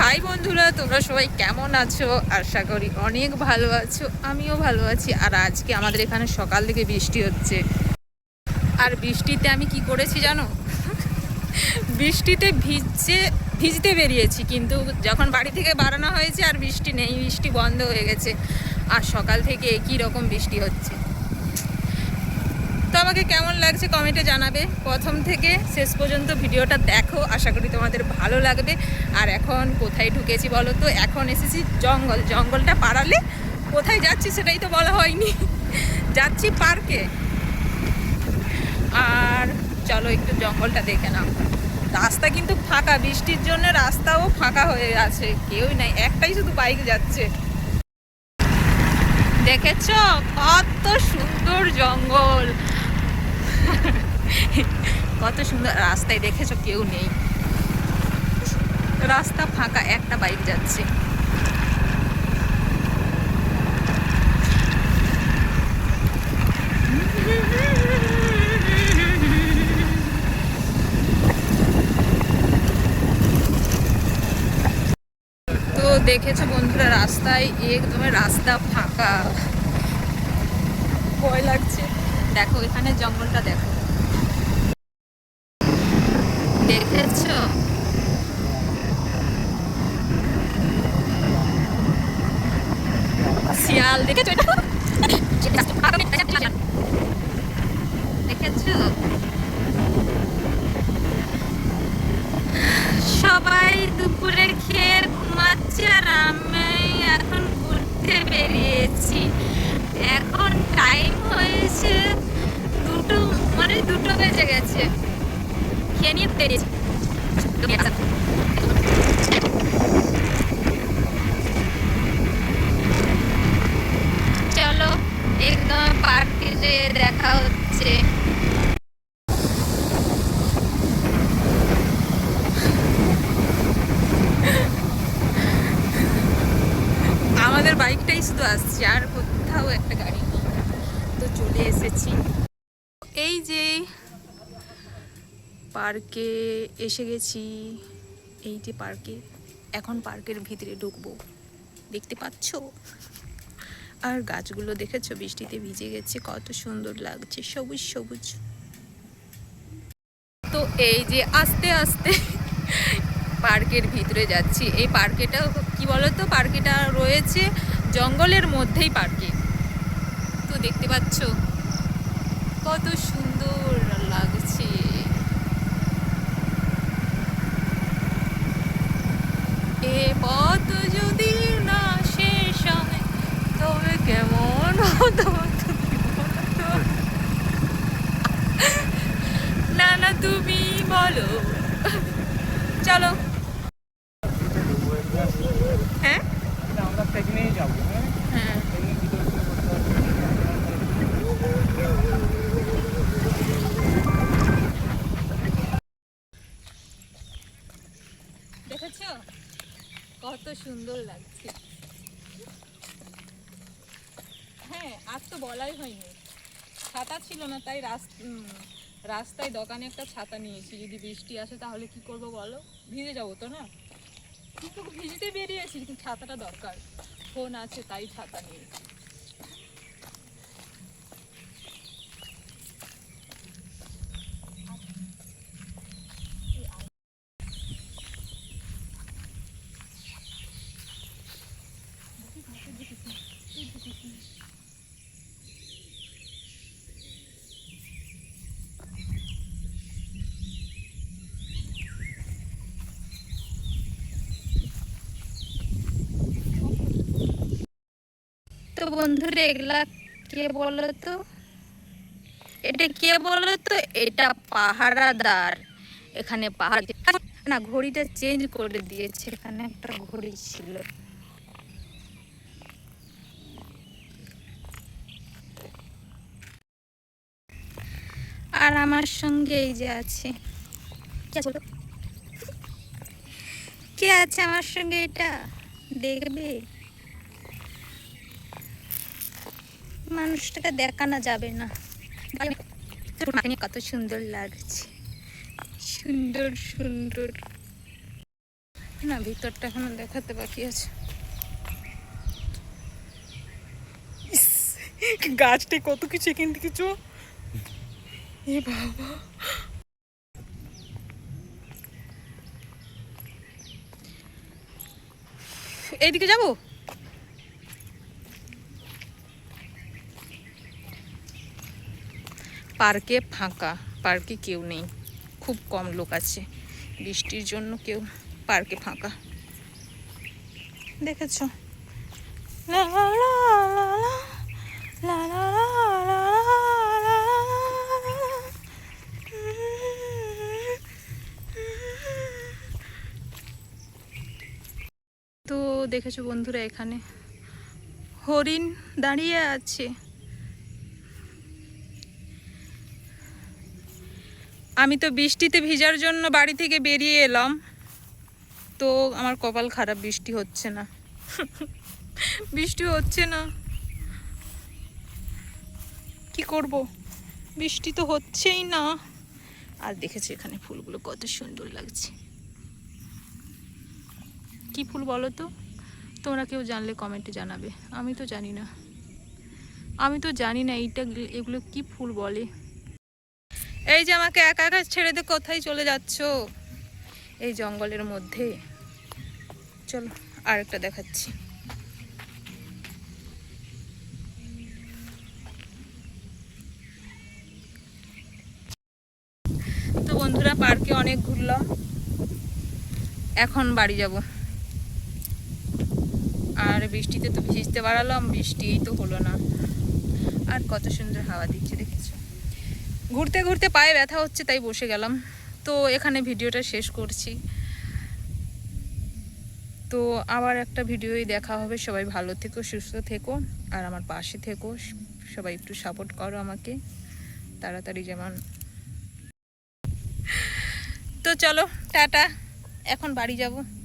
High বন্ধুরা, তোমরা সবাই কেমন আছো? আশা করি অনেক ভালো আছো, আমিও ভালো আছি। আর আজকে আমাদের এখানে সকাল থেকে বৃষ্টি হচ্ছে। আর বৃষ্টিতে আমি কি করেছি জানো? বৃষ্টিতে ভিজছে, ভিজতে বেরিয়েছি, কিন্তু যখন বাড়ি থেকে বাড়ানো হয়েছে আর বৃষ্টি নেই, বৃষ্টি বন্ধ হয়ে গেছে। আর সকাল থেকে একই রকম বৃষ্টি হচ্ছে। তো আমাকে কেমন লাগছে কমেন্টে জানাবে। প্রথম থেকে শেষ পর্যন্ত ভিডিওটা দেখো, আশা করি তোমাদের ভালো লাগবে। আর এখন কোথায় ঢুকেছি বলো তো? এখন এসেছি জঙ্গল। জঙ্গলটা পাড়ালে কোথায় যাচ্ছি সেটাই তো বলা হয়নি। যাচ্ছি পার্কে। আর চলো একটু জঙ্গলটা দেখে নাও। রাস্তা কিন্তু ফাঁকা, বৃষ্টির জন্য রাস্তাও ফাঁকা হয়ে আছে। কেউই নাই, একটাই শুধু বাইক যাচ্ছে। দেখেছ? কত সুন্দর জঙ্গল। কত সুন্দর রাস্তায় দেখেছ কেউ নেই। রাস্তা ফাঁকা, একটা বাইক যাচ্ছে। তো দেখেছ বন্ধুরা, রাস্তায় একদম রাস্তা ফাঁকা। ভয় লাগছে। দেখো, এখানে জঙ্গলটা দেখো দেখেছ দেখেছ এটা দেখেছ? সবাই দুপুরে খেয়ে ঘুমাচ্ছে আর আমি এখন যেয়ে দেখা হচ্ছে। আমাদের বাইকটাই শুধু আসছে, আর কোথাও একটা গাড়ি নেই। তো চলে এসেছি। এই যে পার্কে এসে গেছি। এই যে পার্কে, এখন পার্কের ভিতরে ঢুকবো। দেখতে পাচ্ছ? আর গাছগুলো দেখেছ? বৃষ্টিতে ভিজে গেছে, কত সুন্দর লাগছে, সবুজ সবুজ। তো এই যে আস্তে আস্তে পার্কের ভিতরে যাচ্ছি। এই পার্কেটা কি বলতো? পার্কেটা রয়েছে জঙ্গলের মধ্যেই পার্কে। তো দেখতে পাচ্ছ কত সুন্দর না তুমি বলো। চলো। হ্যাঁ? হ্যাঁ। দেখেছ? কত সুন্দর লাগছে হ্যাঁ আর তো বলাই হয়নি। ছাতা ছিল না, তাই রাস- রাস্তায় দোকানে একটা ছাতা নিয়েছি। যদি বৃষ্টি আসে তাহলে কি করব বলো? ভিজে যাব তো না? কিন্তু ভিজতে বেরিয়েছি, কিন্তু ছাতাটা দরকার। ফোন আছে, তাই ছাতা নিয়েছি। তো বন্ধুরা এগুলা কে বলো তো এটা কে বলো তো এটা পাহারাদার। এখানে পাহাড় না, ঘড়িটা চেঞ্জ করে দিয়েছে। এখানে একটা ঘড়ি ছিল। আর আমার সঙ্গে এই যে আছে। কে আছে কে আছে আমার সঙ্গে এটা? দেখবে? মানুষটাকে দেখানো যাবে না। কত সুন্দর লাগছে। সুন্দর সুন্দর। না ভিতরটা এখনও দেখাতে বাকি আছে। ইস, গাছটায় কত কিছু থেকে চো। এ বাবা। এইদিকে যাব? পার্কে ফাঁকা পার্কে কেউ নেই খুব কম লোক আছে বৃষ্টির জন্য কেউ পার্কে ফাঁকা দেখেছ। তো দেখেছ বন্ধুরা এখানে হরিণ দাঁড়িয়ে আছে আমি তো বৃষ্টিতে ভিজার জন্য বাড়ি থেকে বেরিয়ে এলাম। তো আমার কপাল খারাপ, বৃষ্টি হচ্ছে না। বৃষ্টি হচ্ছে না। কি করব? বৃষ্টি তো হচ্ছেই না। আর দেখেছি এখানে ফুলগুলো কত সুন্দর লাগছে। কি ফুল বলো তো? তোমরা কেউ জানলে কমেন্টে জানাবে। আমি তো জানি না। আমি তো জানি না এইটা এগুলো কি ফুল বলে। এই যে আমাকে একা একা ছেড়ে দিয়ে কোথায় চলে যাচ্ছ? এই জঙ্গলের মধ্যে। চলো, আরেকটা দেখাচ্ছি। তো বন্ধুরা, পার্কে অনেক ঘুরলাম। এখন বাড়ি যাব। আর বৃষ্টিতে তো ভিজতে বাড়ালাম, বৃষ্টিই তো হলো না। আর কত সুন্দর হাওয়া দিচ্ছে, দেখেছ? ঘুরতে ঘুরতে পায়ে ব্যথা হচ্ছে, তাই বসে গেলাম। তো এখানে ভিডিওটা শেষ করছি। তো আবার একটা ভিডিওই দেখা হবে। সবাই ভালো থেকো, সুস্থ থেকো, আর আমার পাশে থেকো। সবাই একটু সাপোর্ট করো আমাকে। তাড়াতাড়ি যেমন। তো চলো, টাটা। এখন বাড়ি যাব।